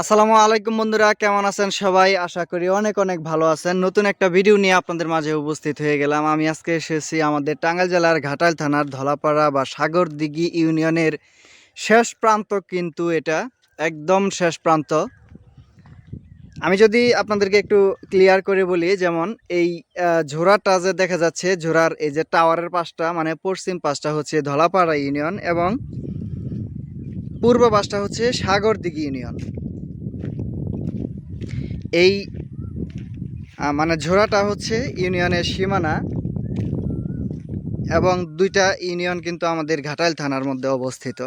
আসসালামু আলাইকুম বন্ধুরা, কেমন আছেন সবাই? আশা করি অনেক অনেক ভালো আছেন। নতুন একটা ভিডিও নিয়ে আপনাদের মাঝে উপস্থিত হয়ে গেলাম। আমি আজকে এসেছি আমাদের টাঙ্গাইল জেলার ঘাটাল থানার ধলাপাড়া বা সাগরদিঘি ইউনিয়নের শেষ প্রান্ত, কিন্তু এটা একদম শেষ প্রান্ত। আমি যদি আপনাদেরকে একটু ক্লিয়ার করে বলি, যেমন এই ঝোড়াটা যে দেখা যাচ্ছে, ঝোড়ার এই যে টাওয়ারের পাশটা মানে পশ্চিম পাশটা হচ্ছে ধলাপাড়া ইউনিয়ন এবং পূর্ব পাশটা হচ্ছে সাগরদিঘি ইউনিয়ন। এই মানে ঝোড়াটা হচ্ছে ইউনিয়নের সীমানা এবং দুইটা ইউনিয়ন কিন্তু আমাদের ঘাটাইল থানার মধ্যে অবস্থিত।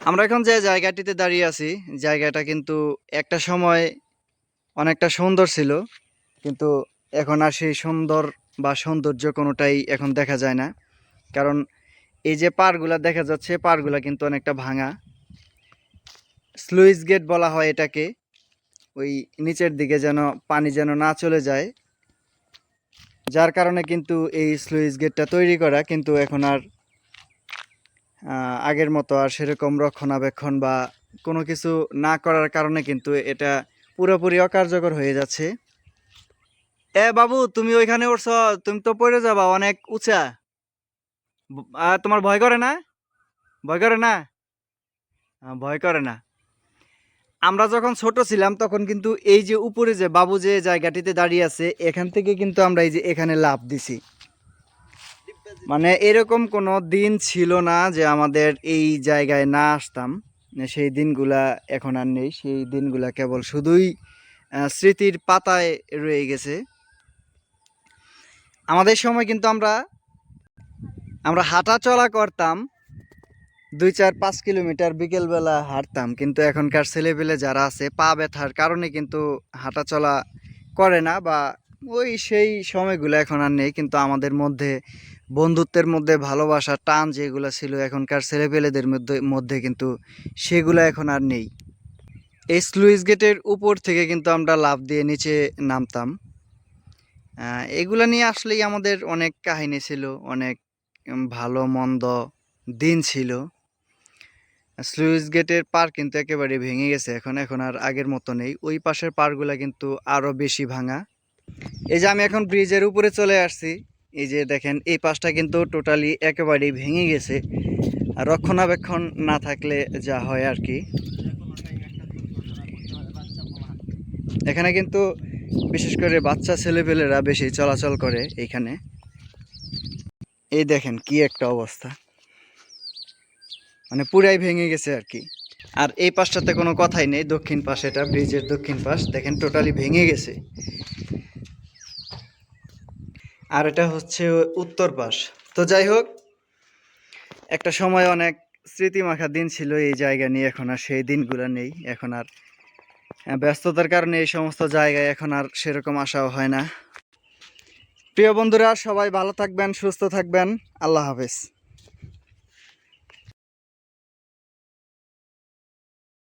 আমরা এখন যে জায়গাটিতে দাঁড়িয়ে আছি, জায়গাটা কিন্তু একটা সময় অনেকটা সুন্দর ছিল, কিন্তু এখন আর সেই সুন্দর বা সৌন্দর্য কোনোটাই এখন দেখা যায় না। কারণ এই যে পারগুলা দেখা যাচ্ছে পারগুলা কিন্তু অনেকটা ভাঙা। স্লুইস গেট বলা হয় এটাকে। ওই নিচের দিকে যেন পানি যেন না চলে যায়। যার কারণে কিন্তু এই স্লুইস গেটটা তৈরি করা কিন্তু এখন আর আগের মতো আর সেরকম রক্ষণাবেক্ষণ বা কোনো কিছু না করার কারণে কিন্তু এটা পুরোপুরি অকার্যকর হয়ে যাচ্ছে। এ বাবু, তুমি ওইখানে উঠছ, তুমি তো পড়ে যাবা, অনেক উঁচা। তোমার ভয় করে না? ভয় করে না? ভয় করে না। আমরা যখন ছোট ছিলাম, তখন কিন্তু এই যে উপরে যে বাবু যে জায়গাটিতে দাঁড়িয়ে আছে, এখান থেকে কিন্তু আমরা এই যে এখানে লাভ দিছি। মানে এরকম কোনো দিন ছিল না যে আমাদের এই জায়গায় না আসতাম। সেই দিনগুলা এখন আর নেই। সেই দিনগুলা কেবল শুধুই স্মৃতির পাতায় রয়ে গেছে। আমাদের সময় কিন্তু আমরা আমরা হাঁটা চলা করতাম। দুই চার পাঁচ কিলোমিটার বিকেলবেলা হাঁটতাম, কিন্তু এখনকার ছেলেপেলে যারা আছে, পা ব্যথার কারণে কিন্তু হাঁটা চলা করে না বা ওই সেই সময়গুলো এখন আর নেই, কিন্তু আমাদের মধ্যে, বন্ধুত্বের মধ্যে ভালোবাসা টান যেগুলো ছিল এখনকার ছেলেপেলেদের মধ্যে মধ্যে কিন্তু সেগুলো এখন আর নেই। এই স্লুইস গেটের উপর থেকে কিন্তু আমরা লাফ দিয়ে নিচে নামতাম। এগুলো নিয়ে আসলেই আমাদের অনেক কাহিনী ছিল, অনেক ভালো মন্দ দিন ছিল। স্লুইস গেটের পার কিন্তু একেবারে ভেঙে গেছে, এখন এখন আর আগের মতো নেই। ওই পাশের পারগুলা কিন্তু আরও বেশি ভাঙা। এই যে আমি এখন ব্রিজের উপরে চলে আসছি, এই যে দেখেন, এই পাশটা কিন্তু টোটালি একেবারেই ভেঙে গেছে। রক্ষণাবেক্ষণ না থাকলে যা হয় আর কি। এখানে কিন্তু বিশেষ করে বাচ্চা ছেলেপেলেরা বেশি চলাচল করে এইখানে এই দেখেন কি একটা অবস্থা। মানে পুরাই ভেঙে গেছে আর কি। আর এই পাশটাতে কোনো কথাই নেই, দক্ষিণ পাশ, এটা ব্রিজের দক্ষিণ পাশ। দেখেন টোটালি ভেঙে গেছে। আর এটা হচ্ছে উত্তর পাশ। তো যাই হোক, একটা সময় অনেক স্মৃতিমাখা দিন ছিল এই জায়গা নিয়ে, এখন আর সেই দিনগুলো নেই। এখন আর ব্যস্ততার কারণে এই সমস্ত জায়গায় এখন আর সেরকম আসাও হয় না। প্রিয় বন্ধুরা, সবাই ভালো থাকবেন, সুস্থ থাকবেন। আল্লাহ হাফেজ।